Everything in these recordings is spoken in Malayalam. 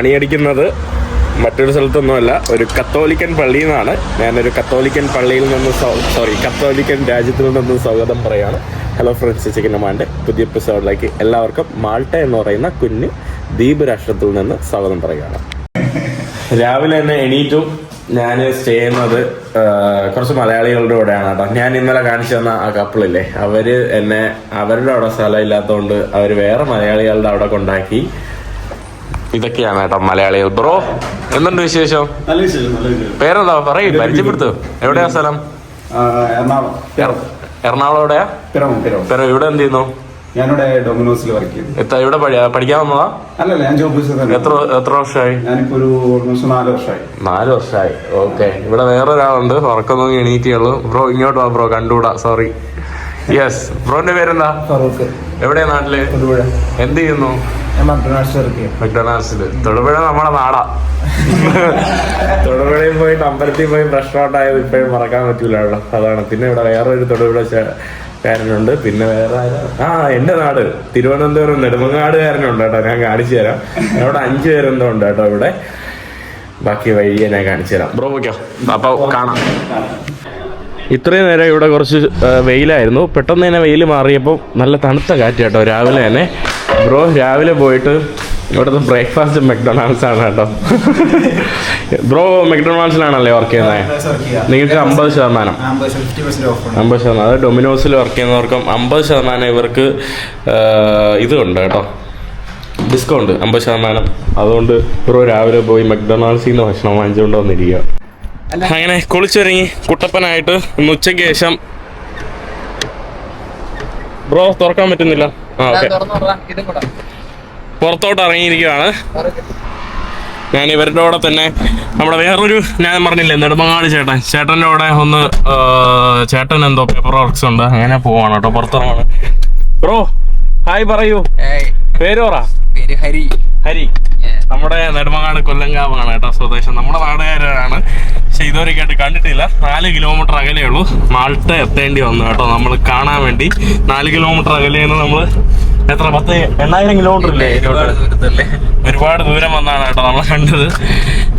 മണിയടിക്കുന്നത് മറ്റൊരു സ്ഥലത്തൊന്നുമല്ല ഒരു കത്തോലിക്കൻ പള്ളിയിൽ നിന്നാണ്. ഞാനൊരു കത്തോലിക്കൻ പള്ളിയിൽ നിന്ന് സോറി കത്തോലിക്കൻ രാജ്യത്തിൽ നിന്ന് സ്വാഗതം പറയാണ്. ഹലോ ഫ്രണ്ട്സ് ചിക്കൻ മാന്റെ പുതിയ എപ്പിസോഡിലേക്ക് എല്ലാവർക്കും മാൾട്ട എന്ന് പറയുന്ന കുഞ്ഞ് ദ്വീപ് രാഷ്ട്രത്തിൽ നിന്ന് സ്വാഗതം പറയുകയാണ്. രാവിലെ തന്നെ എണീറ്റു. ഞാൻ സ്റ്റേ ചെയ്യുന്നത് കുറച്ച് മലയാളികളുടെ കൂടെയാണ് കേട്ടോ. ഞാൻ ഇന്നലെ കാണിച്ചു തന്ന ആ കപ്പിളില്ലേ അവർ എന്നെ അവരുടെ അവിടെ സ്ഥലം ഇല്ലാത്തതുകൊണ്ട് അവർ വേറെ മലയാളികളുടെ അവിടെ കൊണ്ടാക്കി ഇതൊക്കെയാണ് കേട്ടോ മലയാളികൾ. ബ്രോ എന്തുണ്ട് വിശേഷം? പേരെന്താ? പറയൂ പരിചയപ്പെടുത്തു. എവിടെയാ സ്ഥലം? എറണാകുളം എറ- എറണാകുളം എവിടെയാ? പിറവം ഇവിടെ എന്ത് ചെയ്യുന്നു? ഞാനിവിടെ ഡൊമിനോസിൽ വർക്ക് ചെയ്യുന്നു. ഇവിടെ പഠി- പഠിക്കാൻ വന്നതാ? അല്ലല്ല ഞാൻ ജോബ് എത്ര എത്ര വർഷമായി ഞാനിപ്പോ ഒരു ഓൾമോസ്റ്റ് നാല് വർഷമായി നാല് വർഷമായി ഓക്കെ ഇവിടെ വേറൊരാളുണ്ട്. നോക്കി എണീറ്റിയുള്ളൂ ബ്രോ ഇങ്ങോട്ട് വാ ബ്രോ കണ്ടുകൂടാ. സോറി യെസ് ബ്രോന്റെ പേരെന്താ? ഫറൂഖ്. എവിടെയാ നാട്ടിൽ? തൊടുപുഴ. എന്ത് ചെയ്യുന്നു? ഞാൻ മക്ഡൊണാൾഡ്സ് വർക്ക് ചെയ്യും. മക്ഡൊണാൾഡ്സിൽ. തൊടുപുഴ നമ്മളെ നാടാ. തൊടുപുഴയിൽ പോയി അമ്പലത്തിൽ പോയി ഫ്രഷ് ഔട്ടായത് ഇപ്പോഴും മറക്കാൻ പറ്റൂല അതാണ്. പിന്നെ ഇവിടെ ഒരു തൊടുപുഴ കാരനുണ്ട്. പിന്നെ വേറെ ആ എന്റെ നാട്. തിരുവനന്തപുരം നെടുമങ്ങാട് കാരനുണ്ട് കേട്ടോ. ഞാൻ കാണിച്ചു തരാം. അവിടെ അഞ്ചു പേരെന്തോ ഉണ്ട് കേട്ടോ ഇവിടെ. ബാക്കി വഴിയെ ഞാൻ കാണിച്ചു തരാം. ബ്രോ വയ്ക്കോ അപ്പൊ കാണാം. ഇത്രയും നേരം ഇവിടെ കുറച്ച് വെയിലായിരുന്നു. പെട്ടെന്ന് തന്നെ വെയിൽ മാറിയപ്പോൾ നല്ല തണുത്ത കാറ്റ് കേട്ടോ. രാവിലെ തന്നെ. ബ്രോ രാവിലെ പോയിട്ട് ഇവിടുത്തെ ബ്രേക്ക്ഫാസ്റ്റ് മെക്ഡൊണാൾഡ്സ് ആണ് കേട്ടോ. ബ്രോ മെക്ഡൊണാൾഡ്സിലാണല്ലേ വർക്ക് ചെയ്യുന്നത് നിങ്ങൾക്ക് അമ്പത് ശതമാനം. അമ്പത് ശതമാനം അതായത് ഡൊമിനോസിൽ വർക്ക് ചെയ്യുന്നവർക്കും അമ്പത് ശതമാനം ഇവർക്ക് ഇതുണ്ട് കേട്ടോ. ഡിസ്കൗണ്ട് അമ്പത് ശതമാനം. അതുകൊണ്ട് ബ്രോ രാവിലെ പോയി മെക്ഡൊണാൾഡ്സിൽ നിന്ന് ഭക്ഷണം വാങ്ങിച്ചുകൊണ്ട് വന്നിരിക്കുക. അങ്ങനെ കുളിച്ചൊരുങ്ങി. കുട്ടപ്പനായിട്ട് ഇന്ന് ഉച്ചയ്ക്ക് ശേഷം ബ്രോ തുറക്കാൻ പറ്റുന്നില്ല. ആ ഓക്കെ. പുറത്തോട്ട് ഇറങ്ങിയിരിക്കുകയാണ്. ഞാൻ ഇവരുടെ കൂടെ തന്നെ. നമ്മുടെ വേറൊരു ഞാൻ പറഞ്ഞില്ലേ നെടുമങ്ങാട് ചേട്ടൻ. ചേട്ടന്റെ കൂടെ ഒന്ന് ചേട്ടൻ എന്തോ പേപ്പർ വർക്ക്സ് ഉണ്ട്. അങ്ങനെ പോവാണ് കേട്ടോ പുറത്തിറങ്ങാണ്. ബ്രോ ഹായ് പറയൂ. പേര് പറ. പേര് ഹരി. ഹരി. നമ്മുടെ നെടുമങ്ങാട് കൊല്ലങ്കാവാണ് കേട്ടോ സ്വദേശം. നമ്മുടെ നാടുകാരാണ്. പക്ഷെ ഇതുവരെ കേട്ട് കണ്ടിട്ടില്ല. നാല് കിലോമീറ്റർ അകലേ ഉള്ളൂ. മാൾട്ട എത്തേണ്ടി വന്നു കേട്ടോ നമ്മൾ കാണാൻ വേണ്ടി. നാല് കിലോമീറ്റർ അകലെന്ന് നമ്മൾ എത്ര? പത്ത് എണ്ണായിരം കിലോമീറ്റർ ഇല്ലേ ഒരുപാട് ദൂരം വന്നാണ് കേട്ടോ നമ്മൾ കണ്ടത്.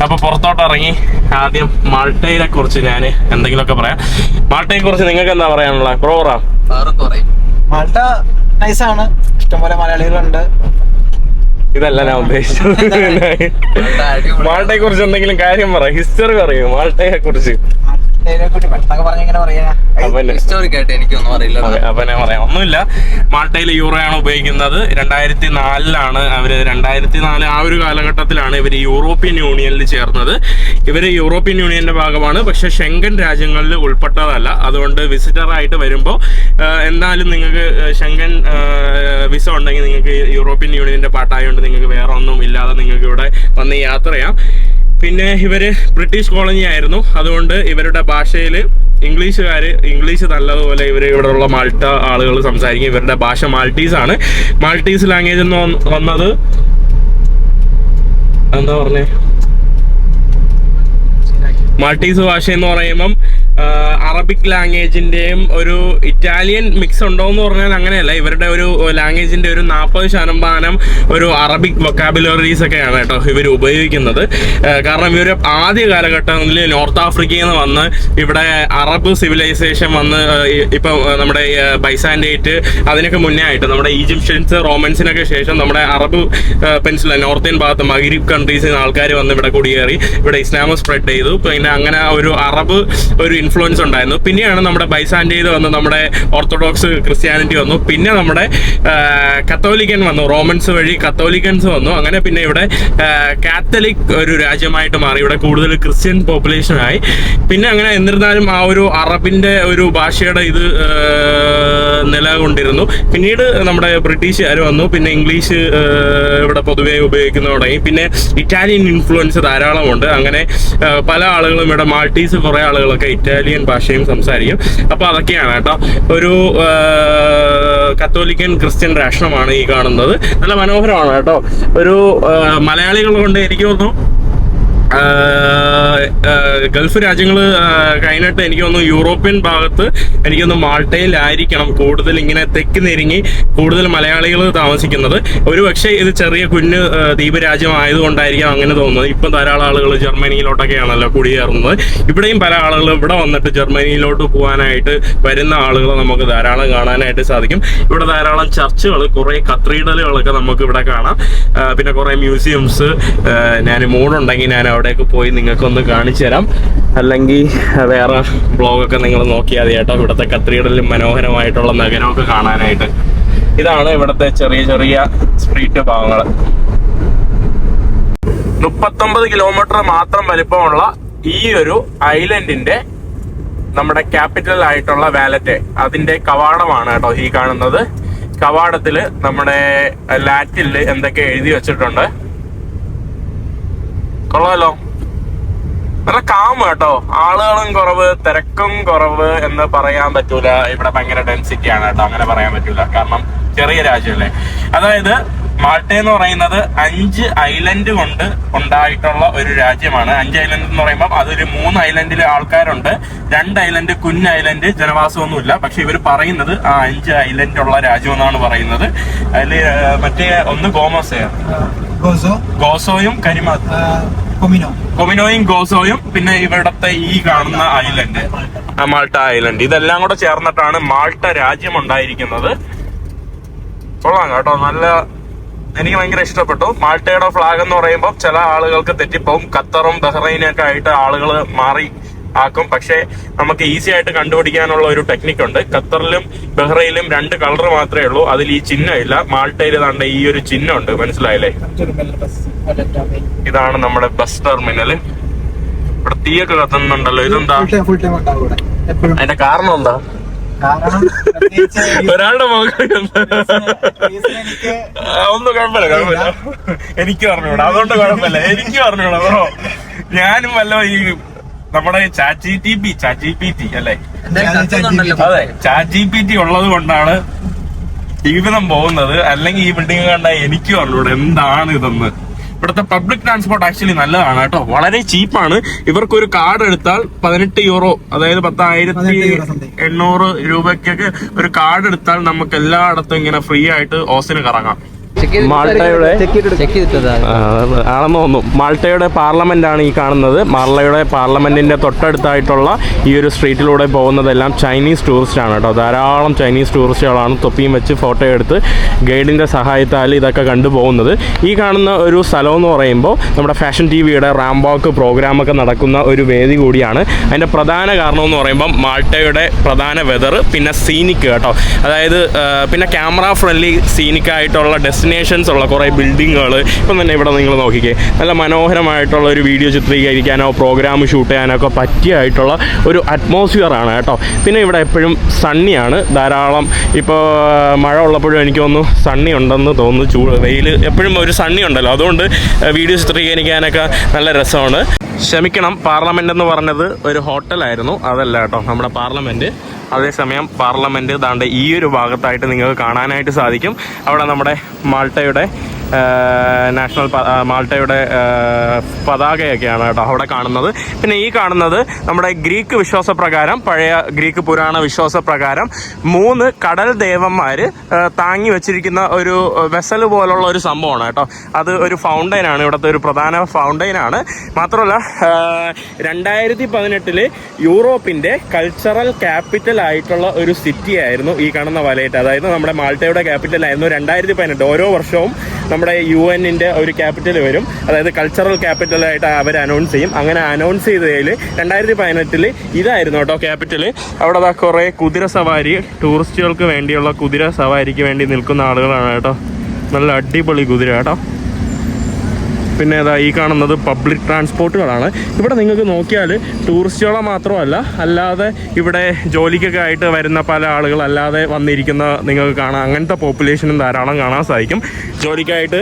അപ്പൊ പുറത്തോട്ട് ഇറങ്ങി ആദ്യം മാൾട്ടയെ കുറിച്ച് ഞാൻ എന്തെങ്കിലുമൊക്കെ പറയാം. മാൾട്ടയെ കുറിച്ച് നിങ്ങൾക്ക് എന്താ പറയാനുള്ള പ്രോറാം മാൾട്ട നൈസാണ് ഇഷ്ടംപോലെ മലയാളികളുണ്ട്. ഇതല്ല ഞാൻ ഉദ്ദേശിച്ചത്. മാൾട്ട മാൾട്ടയെ കുറിച്ച് എന്തെങ്കിലും കാര്യം പറ. ഹിസ്റ്ററി പറയൂ മാൾട്ടയെ കുറിച്ച് ഒന്നുമില്ല. മാൾട്ടയിൽ യൂറോ ആണ് ഉപയോഗിക്കുന്നത്. രണ്ടായിരത്തി നാലിലാണ് അവർ രണ്ടായിരത്തി നാല് ആ ഒരു കാലഘട്ടത്തിലാണ് ഇവർ യൂറോപ്യൻ യൂണിയനിൽ ചേർന്നത്. ഇവർ യൂറോപ്യൻ യൂണിയന്റെ ഭാഗമാണ്. പക്ഷെ ഷെങ്കൻ രാജ്യങ്ങളിൽ ഉൾപ്പെട്ടതല്ല. അതുകൊണ്ട് വിസിറ്റർ ആയിട്ട് വരുമ്പോൾ എന്തായാലും നിങ്ങൾക്ക് ഷെങ്കൻ വിസ ഉണ്ടെങ്കിൽ നിങ്ങൾക്ക് യൂറോപ്യൻ യൂണിയന്റെ പാട്ടായതുകൊണ്ട് നിങ്ങൾക്ക് വേറെ ഒന്നും ഇല്ലാതെ നിങ്ങൾക്ക് ഇവിടെ വന്ന് യാത്ര ചെയ്യാം. പിന്നെ ഇവർ ബ്രിട്ടീഷ് കോളനി ആയിരുന്നു. അതുകൊണ്ട് ഇവരുടെ ഭാഷയിൽ ഇംഗ്ലീഷുകാർ ഇംഗ്ലീഷ് നല്ലതുപോലെ ഇവർ ഇവിടെയുള്ള മാൾട്ട ആളുകൾ സംസാരിക്കും. ഇവരുടെ ഭാഷ മാൾട്ടീസ് ആണ്. മാൾട്ടീസ് ലാംഗ്വേജ് എന്ന് വന്നത് എന്താ പറഞ്ഞേ? മാൾട്ടീസ് ഭാഷ എന്ന് പറയുമ്പം അറബിക് ലാംഗ്വേജിന്റെയും ഒരു ഇറ്റാലിയൻ മിക്സ് ഉണ്ടോ എന്ന് പറഞ്ഞാൽ അങ്ങനെയല്ല. ഇവരുടെ ഒരു ലാംഗ്വേജിന്റെ ഒരു നാൽപ്പത് ശതമാനം ഒരു അറബിക് വൊക്കാബുലറീസ് ഒക്കെയാണ് കേട്ടോ ഇവർ ഉപയോഗിക്കുന്നത്. കാരണം ഇവർ ആദ്യ കാലഘട്ടത്തിൽ നോർത്ത് ആഫ്രിക്കയിൽ നിന്ന് വന്ന് ഇവിടെ അറബ് സിവിലൈസേഷൻ വന്ന് ഇപ്പം നമ്മുടെ ബൈസാൻഡേറ്റ് അതിനൊക്കെ മുന്നേ ആയിട്ട് നമ്മുടെ ഈജിപ്ഷ്യൻസ് റോമൻസിനൊക്കെ ശേഷം നമ്മുടെ അറബ് പെൻസില നോർത്തേൺ ഭാഗത്ത് മഗരീബ് കൺട്രീസിൽ നിന്ന് ആൾക്കാർ വന്ന് ഇവിടെ കുടിയേറി. ഇവിടെ ഇസ്ലാം സ്പ്രെഡ് ചെയ്തു. പിന്നെ അങ്ങനെ ഒരു അറബ് ഒരു ഇൻഫ്ലുവൻസ് ഉണ്ടായിരുന്നു. പിന്നെയാണ് നമ്മുടെ ബൈസാൻഡേത് വന്ന് നമ്മുടെ ഓർത്തഡോക്സ് ക്രിസ്ത്യാനിറ്റി വന്നു. പിന്നെ നമ്മുടെ കത്തോലിക്കൻ വന്നു റോമൻസ് വഴി കത്തോലിക്കൻസ് വന്നു. അങ്ങനെ പിന്നെ ഇവിടെ കാത്തലിക് ഒരു രാജ്യമായിട്ട് മാറി. ഇവിടെ കൂടുതൽ ക്രിസ്ത്യൻ പോപ്പുലേഷനായി പിന്നെ അങ്ങനെ എന്നിരുന്നാലും ആ ഒരു അറബിന്റെ ഒരു ഭാഷയുടെ ഇത് നിലകൊണ്ടിരുന്നു. പിന്നീട് നമ്മുടെ ബ്രിട്ടീഷുകാർ വന്നു. പിന്നെ ഇംഗ്ലീഷ് ഇവിടെ പൊതുവെ ഉപയോഗിക്കുന്ന തുടങ്ങി. പിന്നെ ഇറ്റാലിയൻ ഇൻഫ്ലുവൻസ് ധാരാളമുണ്ട്. അങ്ങനെ പല ആളുകളും ഇവിടെ മാൾട്ടീസ് കുറേ ആളുകളൊക്കെ ഇറ്റാലിയൻ ഭാഷയും സംസാരിക്കും. അപ്പോൾ അതൊക്കെയാണ് കേട്ടോ. ഒരു കത്തോലിക്കൻ ക്രിസ്ത്യൻ രാഷ്ട്രമാണ് ഈ കാണുന്നത്. നല്ല മനോഹരമാണ് കേട്ടോ. ഒരു മലയാളികൾ കൊണ്ട് എനിക്ക് തോന്നുന്നു ഗൾഫ് രാജ്യങ്ങൾ കഴിഞ്ഞിട്ട് എനിക്ക് തോന്നുന്നു യൂറോപ്യൻ ഭാഗത്ത് എനിക്കൊന്ന് മാൾട്ടയിലായിരിക്കണം കൂടുതൽ ഇങ്ങനെ തെക്ക് നെരുങ്ങി കൂടുതൽ മലയാളികൾ താമസിക്കുന്നത്. ഒരു പക്ഷേ ഇത് ചെറിയ കുഞ്ഞ് ദ്വീപ് രാജ്യം ആയതുകൊണ്ടായിരിക്കാം അങ്ങനെ തോന്നുന്നത്. ഇപ്പം ധാരാളം ആളുകൾ ജർമ്മനിയിലോട്ടൊക്കെയാണല്ലോ കുടിയേറുന്നത്. ഇവിടെയും പല ആളുകൾ ഇവിടെ വന്നിട്ട് ജർമ്മനിയിലോട്ട് പോകാനായിട്ട് വരുന്ന ആളുകൾ നമുക്ക് ധാരാളം കാണാനായിട്ട് സാധിക്കും. ഇവിടെ ധാരാളം ചർച്ചുകൾ കുറേ കത്രീഡലുകളൊക്കെ നമുക്ക് ഇവിടെ കാണാം. പിന്നെ കുറേ മ്യൂസിയംസ് ഞാൻ മൂടുണ്ടെങ്കിൽ ഞാൻ അവിടെയൊക്കെ പോയി നിങ്ങൾക്കൊന്ന് കാണിച്ചു തരാം. അല്ലെങ്കിൽ വേറെ ബ്ലോഗൊക്കെ നിങ്ങൾ നോക്കിയാൽ മതി കേട്ടോ. ഇവിടുത്തെ കത്തീഡ്രലും മനോഹരമായിട്ടുള്ള നഗരമൊക്കെ കാണാനായിട്ട്. ഇതാണ് ഇവിടുത്തെ ചെറിയ ചെറിയ സ്ട്രീറ്റ് ഭാഗങ്ങൾ. മുപ്പത്തൊമ്പത് കിലോമീറ്റർ മാത്രം വലിപ്പമുള്ള ഈ ഒരു ഐലൻഡിന്റെ നമ്മുടെ ക്യാപിറ്റൽ ആയിട്ടുള്ള വാലറ്റ് അതിന്റെ കവാടമാണ് കേട്ടോ ഈ കാണുന്നത്. കവാടത്തിൽ നമ്മുടെ ലാറ്റിൽ എന്തൊക്കെ എഴുതി വെച്ചിട്ടുണ്ട്. കൊള്ളാലോ. നല്ല കാമ കേട്ടോ ആളുകളും കുറവ് തിരക്കും കുറവ് എന്ന് പറയാൻ പറ്റൂല. ഇവിടെ ഭയങ്കര ഡെൻസിറ്റി ആണ് കേട്ടോ. അങ്ങനെ പറയാൻ പറ്റൂല. കാരണം ചെറിയ രാജ്യമല്ലേ അതായത് മാൾട്ട എന്ന് പറയുന്നത് അഞ്ച് ഐലൻഡ് കൊണ്ട് ഉണ്ടായിട്ടുള്ള ഒരു രാജ്യമാണ്. അഞ്ച് ഐലൻഡ് എന്ന് പറയുമ്പോൾ അതൊരു മൂന്ന് ഐലൻഡിലെ ആൾക്കാരുണ്ട്. രണ്ട് ഐലൻഡ് കുഞ്ഞ് ഐലൻഡ് ജനവാസമൊന്നുമില്ല. പക്ഷെ ഇവർ പറയുന്നത് ആ അഞ്ച് ഐലൻഡ് ഉള്ള രാജ്യം എന്നാണ് പറയുന്നത് അതിൽ മറ്റേ ഒന്ന് ഗോമസയാണ് ഗോസോ ഗോസോയും കരിമോ കൊമിനോ. കൊമിനോയും ഗോസോയും പിന്നെ ഇവിടത്തെ ഈ കാണുന്ന ഐലൻഡ് മാൾട്ട ഐലൻഡ്. ഇതെല്ലാം കൂടെ ചേർന്നിട്ടാണ് മാൾട്ട രാജ്യം ഉണ്ടായിരിക്കുന്നത്. കൊള്ളാം കേട്ടോ നല്ല എനിക്ക് ഭയങ്കര ഇഷ്ടപ്പെട്ടു. മാൾട്ടയുടെ ഫ്ലാഗ് എന്ന് പറയുമ്പോൾ ചില ആളുകൾക്ക് തെറ്റിപ്പോവും. ഖത്തറും ബഹ്റൈനൊക്കെ ആയിട്ട് ആളുകൾ മാറി ആക്കും. പക്ഷേ നമുക്ക് ഈസി ആയിട്ട് കണ്ടുപിടിക്കാനുള്ള ഒരു ടെക്നിക് ഉണ്ട്. ഖത്തറിലും ബഹ്റയിലും രണ്ട് കളർ മാത്രമേ ഉള്ളൂ. അതിൽ ഈ ചിഹ്നമില്ല മാൾട്ടയിൽ താണ്ട ഈ ഒരു ചിഹ്നം ഉണ്ട്. മനസ്സിലായില്ലേ? ഇതാണ് നമ്മുടെ ബസ് ടെർമിനൽ ഇവിടെ തീയൊക്കെ കത്തുന്നുണ്ടല്ലോ. ഇതെന്താ? അതിന്റെ കാരണം എന്താ? ഒരാളുടെ ഒന്നും കുഴപ്പമില്ല കുഴപ്പമില്ല. എനിക്ക് പറഞ്ഞൂടാ അതുകൊണ്ട് കുഴപ്പമില്ല. എനിക്ക് പറഞ്ഞൂടാ ബ്രോ. ഞാനും വല്ല ഈ നമ്മുടെ Chachi T P Chachi P T അല്ലേ? അതെ ചാറ്റ് ജി പി ടി ഉള്ളത് കൊണ്ടാണ് ജീവിതം പോകുന്നത്. അല്ലെങ്കിൽ ഈ ബിൽഡിംഗ് കണ്ട എനിക്കും പറഞ്ഞൂടെ എന്താണ് ഇതെന്ന്. ഇവിടുത്തെ പബ്ലിക് ട്രാൻസ്പോർട്ട് ആക്ച്വലി നല്ലതാണ് കേട്ടോ. വളരെ ചീപ്പാണ് ഇവർക്ക് ഒരു കാർഡ് എടുത്താൽ പതിനെട്ട് യൂറോ അതായത് പത്തായിരത്തി 18 എണ്ണൂറ് രൂപയ്ക്കൊക്കെ ഒരു കാർഡ് എടുത്താൽ നമുക്ക് എല്ലായിടത്തും ഇങ്ങനെ ഫ്രീ ആയിട്ട് ഓസിന് കറങ്ങാം. മാൾട്ടയുടെ ആണെന്ന് തോന്നുന്നു മാൾട്ടയുടെ പാർലമെന്റ് ആണ് ഈ കാണുന്നത്. മാൾട്ടയുടെ പാർലമെന്റിന്റെ തൊട്ടടുത്തായിട്ടുള്ള ഈ ഒരു സ്ട്രീറ്റിലൂടെ പോകുന്നതെല്ലാം ചൈനീസ് ടൂറിസ്റ്റ് ആണ് കേട്ടോ. ധാരാളം ചൈനീസ് ടൂറിസ്റ്റുകളാണ് തൊപ്പിയും വെച്ച് ഫോട്ടോ എടുത്ത് ഗൈഡിന്റെ സഹായത്താൽ ഇതൊക്കെ കണ്ടുപോകുന്നത് ഈ കാണുന്ന ഒരു സ്ഥലം എന്ന് പറയുമ്പോൾ നമ്മുടെ ഫാഷൻ ടി വിയുടെ റാംബോക്ക് പ്രോഗ്രാമൊക്കെ നടക്കുന്ന ഒരു വേദി കൂടിയാണ്. അതിന്റെ പ്രധാന കാരണം എന്ന് പറയുമ്പോൾ മാൾട്ടയുടെ പ്രധാന വെതർ പിന്നെ സീനിക്ക് കേട്ടോ. അതായത് പിന്നെ ക്യാമറ ഫ്രണ്ട്ലി സീനിക് ആയിട്ടുള്ള ഡെസ്റ്റിനേഷൻസ് ഉള്ള കുറേ ബിൽഡിങ്ങുകൾ ഇപ്പം തന്നെ ഇവിടെ നിങ്ങൾ നോക്കിക്കേ നല്ല മനോഹരമായിട്ടുള്ള ഒരു വീഡിയോ ചിത്രീകരിക്കാനോ പ്രോഗ്രാം ഷൂട്ട് ചെയ്യാനോ ഒക്കെ പറ്റിയായിട്ടുള്ള ഒരു അറ്റ്മോസ്ഫിയർ ആണ് കേട്ടോ. പിന്നെ ഇവിടെ എപ്പോഴും സണ്ണിയാണ് ധാരാളം ഇപ്പോൾ മഴ ഉള്ളപ്പോഴും എനിക്ക് തോന്നുന്നു സണ്ണി ഉണ്ടെന്ന് തോന്നുന്നു. ചൂ വെയിൽ എപ്പോഴും ഒരു സണ്ണി ഉണ്ടല്ലോ. അതുകൊണ്ട് വീഡിയോ ചിത്രീകരിക്കാനൊക്കെ നല്ല രസമാണ്. ക്ഷമിക്കണം പാർലമെന്റ് എന്ന് പറഞ്ഞത് ഒരു ഹോട്ടലായിരുന്നു അതല്ല കേട്ടോ നമ്മുടെ പാർലമെന്റ് അതേസമയം പാർലമെന്റ് ദാണ്ട് ഈ ഒരു ഭാഗത്തായിട്ട് നിങ്ങൾക്ക് കാണാനായിട്ട് സാധിക്കും. അവിടെ നമ്മുടെ മാൾട്ടയുടെ നാഷണൽ മാൾട്ടയുടെ പതാകയൊക്കെയാണ് കേട്ടോ അവിടെ കാണുന്നത്. പിന്നെ ഈ കാണുന്നത് നമ്മുടെ ഗ്രീക്ക് വിശ്വാസപ്രകാരം പഴയ ഗ്രീക്ക് പുരാണ വിശ്വാസപ്രകാരം മൂന്ന് കടൽ ദേവന്മാർ താങ്ങി വെച്ചിരിക്കുന്ന ഒരു വെസൽ പോലുള്ള ഒരു സംഭവമാണ് കേട്ടോ. അത് ഒരു ഫൗണ്ടൈനാണ് ഇവിടുത്തെ ഒരു പ്രധാന ഫൗണ്ടൈനാണ് മാത്രമല്ല രണ്ടായിരത്തി പതിനെട്ടിൽ യൂറോപ്പിന്റെ കൾച്ചറൽ ക്യാപിറ്റൽ ആയിട്ടുള്ള ഒരു സിറ്റി ആയിരുന്നു ഈ കാണുന്ന വലയിട്ട് അതായത് നമ്മുടെ മാൾട്ടയുടെ ക്യാപിറ്റൽ ആയിരുന്നു രണ്ടായിരത്തി പതിനെട്ട് ഓരോ വർഷവും നമ്മുടെ യു എന്നിന്റെ ഒരു ക്യാപിറ്റൽ വരും. അതായത് കൾച്ചറൽ ക്യാപിറ്റൽ ആയിട്ട് അവർ അനൗൺസ് ചെയ്യും. അങ്ങനെ അനൗൺസ് ചെയ്തതിൽ രണ്ടായിരത്തി പതിനെട്ടിൽ ഇതായിരുന്നു കേട്ടോ ക്യാപിറ്റൽ അവിടെ കുറെ കുറേ കുതിര സവാരി ടൂറിസ്റ്റുകൾക്ക് വേണ്ടിയുള്ള കുതിര സവാരിക്ക് വേണ്ടി നിൽക്കുന്ന ആളുകളാണ് കേട്ടോ. നല്ല അടിപൊളി കുതിര കേട്ടോ. പിന്നെ ഏതാ ഈ കാണുന്നത് പബ്ലിക് ട്രാൻസ്പോർട്ടുകളാണ് ഇവിടെ നിങ്ങൾക്ക് നോക്കിയാൽ ടൂറിസ്റ്റുകളെ മാത്രമല്ല അല്ലാതെ ഇവിടെ ജോലിക്കൊക്കെ ആയിട്ട് വരുന്ന പല ആളുകൾ അല്ലാതെ വന്നിരിക്കുന്ന നിങ്ങൾക്ക് കാണാം. അങ്ങനത്തെ പോപ്പുലേഷനും ധാരാളം കാണാൻ സാധിക്കും. ജോലിക്കായിട്ട്